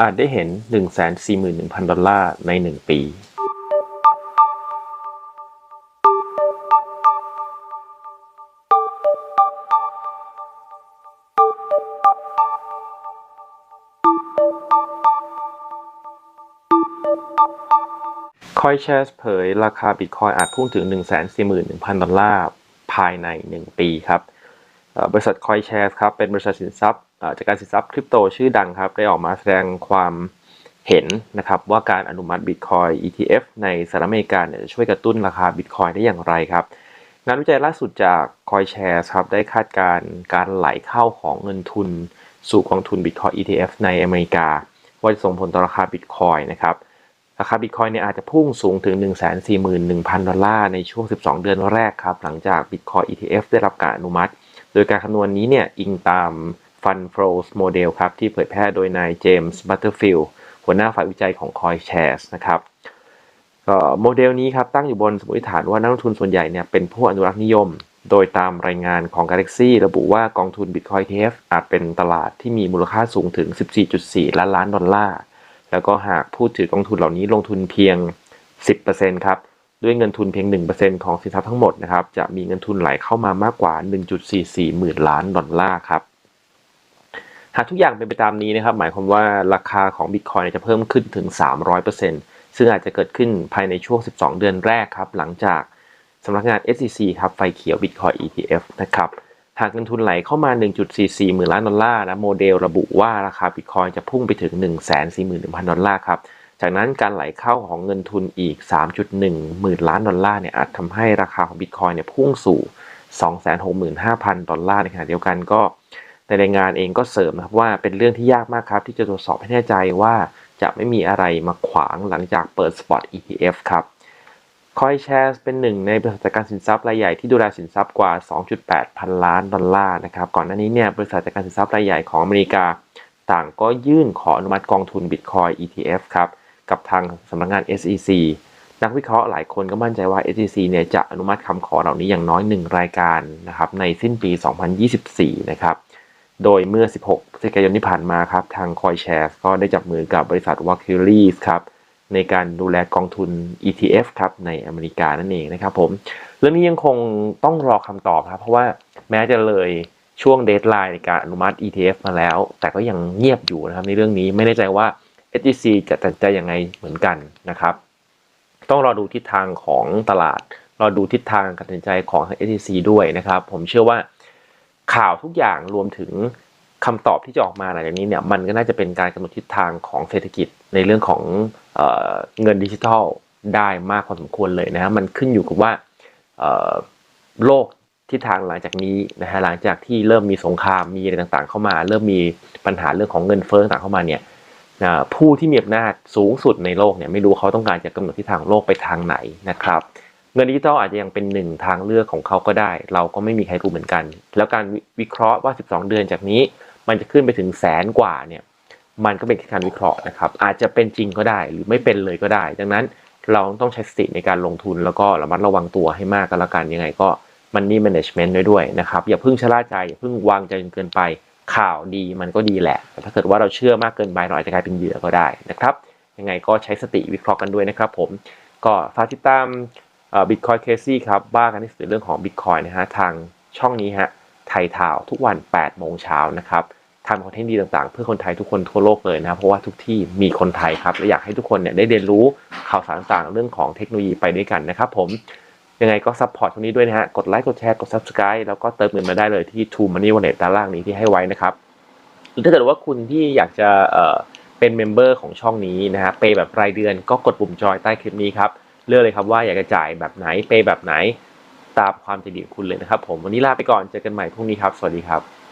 อาจได้เห็น 141,000 ดอลลาร์ใน 1 ปี c o i n s h a r e เผยราคาบิตคอยอาจพุ่งถึง 141,000 ดอลลาร์ภายใน 1 ปีครับบริษัท c o i n s h a r e ครับเป็นบริษัทสินทรัพย์ จากการสินทรัพย์คริปโตชื่อดังครับ ได้ออกมาแสดงความเห็นนะครับว่าการอนุมัติ Bitcoin ETF ในสหรัฐอเมริกาเนี่ยจะช่วยกระตุ้นราคา Bitcoin ได้อย่างไรครับ งานวิจัยล่าสุดจาก CoinShares ครับได้คาดการณ์การไหลเข้าของเงินทุน สู่กองทุน Bitcoin ETF ในอเมริกา ว่าจะส่งผลต่อราคา Bitcoin นะครับราคา Bitcoin เนี่ยอาจจะพุ่งสูงถึง 141,000 ดอลลาร์ในช่วง 12 เดือนแรกครับหลังจาก Bitcoin ETF ได้รับการอนุมัติ โดยการคำนวณนี้เนี่ยอิงตาม Fund Flows Model ครับ ที่เผยแพร่โดยนายเจมส์บัตเตอร์ฟิลด์หัวหน้าฝ่ายวิจัยของ CoinShares นะครับก็โมเดลนี้ครับตั้งอยู่บนสมมติฐานว่านักลงทุนส่วนใหญ่เนี่ยเป็นผู้อนุรักษ์นิยม โดยตามรายงานของ Galaxy ระบุว่ากองทุน Bitcoin ETF อาจเป็นตลาดที่มีมูลค่าสูงถึง 14.4 ล้านล้านดอลลาร์ แล้วก็หากผู้ถือกองทุนเหล่านี้ลงทุนเพียง 10%ครับ ด้วยเงินทุนเพียง 1%ของสินทรัพย์ทั้งหมดนะครับ จะมีเงินทุนไหลเข้ามามากกว่า 1.44 หมื่นล้านดอลลาร์ครับ หากทุกอย่างเป็นไปตามนี้นะครับ หมายความว่าราคาของ Bitcoin จะเพิ่มขึ้นถึง 300%ซึ่งอาจจะเกิดขึ้นภายในช่วง 12 เดือนแรกครับ หลังจากสำนักงาน SEC ครับ ไฟเขียว Bitcoin ETF นะครับ หากเงินทุนไหลเข้ามา 1.44 หมื่นล้านดอลลาร์นะ โมเดลระบุว่าราคาบิตคอยจะพุ่งไปถึง 141,000 ดอลลาร์ครับ จากนั้นการไหลเข้าของเงินทุนอีก 3.1 หมื่นล้านดอลลาร์เนี่ยอาจทำให้ราคาของบิตคอยเนี่ยพุ่งสู่ 265,000 ดอลลาร์ในขณะเดียวกันก็ ในรายงานเองก็เสริมนะครับว่าเป็นเรื่องที่ยากมากครับ ที่จะตรวจสอบให้แน่ใจว่าจะไม่มีอะไรมาขวางหลังจากเปิดสปอต ETF ครับ c o i n s h a r e เป็นหนึ่งในบริษัทจัดการสินทรัพย์รายใหญ่ที่ดูแลสินทรัพย์กว่า 2.8 พันล้านดอลลาร์นะครับก่อนหน้านี้เนี่ยบริษัทจัดการสินทรัพย์รายใหญ่ของอเมริกา ต่างก็ยื่นขออนุมัติกองทุน Bitcoin ETF ครับกับทางสำนักงาน SEC นักวิเคราะห์หลายคนก็มั่นใจว่า SEC เนี่ยจะอนุมัติคำขอเหล่านี้อย่างน้อย 1 รายการนะครับในสิ้นปี 2024 นะครับ โดยเมื่อ 16พฤศจิกายนที่ผ่านมาครับ ทาง CoinShares ก็ได้จับมือกับบริษัท w a k i l i s ครับในการดูแลกองทุน ETF ครับในอเมริกานั่นเองนะครับผม เรื่องนี้ยังคงต้องรอคำตอบครับ เพราะว่าแม้จะเลยช่วงเดทไลน์ในการอนุมัติ ETF มาแล้ว แต่ก็ยังเงียบอยู่นะครับในเรื่องนี้ไม่แน่ใจว่า SEC จะตัดใจยังไงเหมือนกันนะครับ ต้องรอดูทิศทางของตลาด รอดูทิศทางการตัดสินใจของทาง SEC ด้วยนะครับ ผมเชื่อว่า ข่าวทุกอย่างรวมถึงคำตอบที่จะออกมาหลังจากนี้เนี่ยมันก็น่าจะเป็นการกำหนดทิศทางของเศรษฐกิจในเรื่องของเออเงินดิจิทัลได้มากพอสมควรเลยนะฮะมันขึ้นอยู่กับว่าโลกทิศทางหลังจากนี้นะฮะหลังจากที่เริ่มมีสงครามมีอะไรต่างๆ เข้ามา เริ่มมีปัญหาเรื่องของเงินเฟ้อต่างเข้ามาเนี่ยนะผู้ที่มีอำนาจสูงสุดในโลกเนี่ยไม่รู้เขาต้องการจะกำหนดทิศทางโลกไปทางไหนนะครับ เงินดิจิทัลอาจจะยังเป็นหนึ่งทางเลือกของเขาก็ได้ เราก็ไม่มีใครรู้เหมือนกัน แล้วการวิเคราะห์ว่า 12 เดือนจากนี้ มันจะขึ้นไปถึงแสนกว่าเนี่ยมันก็เป็นแค่การวิเคราะห์นะครับ อาจจะเป็นจริงก็ได้ หรือไม่เป็นเลยก็ได้ ดังนั้นเราต้องใช้สติในการลงทุนแล้วก็ระมัดระวังตัวให้มากกันแล้วกันยังไงก็มันนี่ management ด้วยด้วยนะครับ อย่าเพิ่งชะล่าใจ อย่าเพิ่งวางใจจนเกินไปข่าวดีมันก็ดีแหละแต่ถ้าเกิดว่าเราเชื่อมากเกินไปเราอาจจะกลายเป็นเหยื่อก็ได้นะครับยังไงก็ใช้สติวิเคราะห์กันด้วยนะครับ ผมก็ฝากติดตาม บิตคอยเคซี่ครับบ้ากันที่สุดเรื่องของบิตคอยนะฮะทางช่องนี้ฮะไทยทาวทุกวัน 8 โมงเช้านะครับทำคอนเทนต์ดีต่างๆ เพื่อคนไทยทุกคนทั่วโลกเลยนะครับเพราะว่าทุกที่มีคนไทยครับและอยากให้ทุกคนเนี่ยได้เรียนรู้ข่าวสารต่างๆ เรื่องของเทคโนโลยีไปด้วยกันนะครับผมยังไงก็ซัพพอร์ตตรงนี้ด้วยนะฮะ กดไลค์ กดแชร์ กด subscribe แล้วก็เติมเงินมาได้เลยที่ True Money Wallet ด้านล่างนี้ที่ให้ไว้นะครับ หรือถ้าเกิดว่าคุณที่อยากจะเเป็นเมมเบอร์ของช่องนี้นะฮะเปย์แบบรายเดือนก็กดปุ่มจอยใต้คลิปนี้ครับ เลือกเลยครับว่าอยากจะจ่ายแบบไหนเปย์แบบไหน ตามความใจดีของคุณเลยนะครับ ผมวันนี้ลาไปก่อนเจอกันใหม่พรุ่งนี้ครับ สวัสดีครับ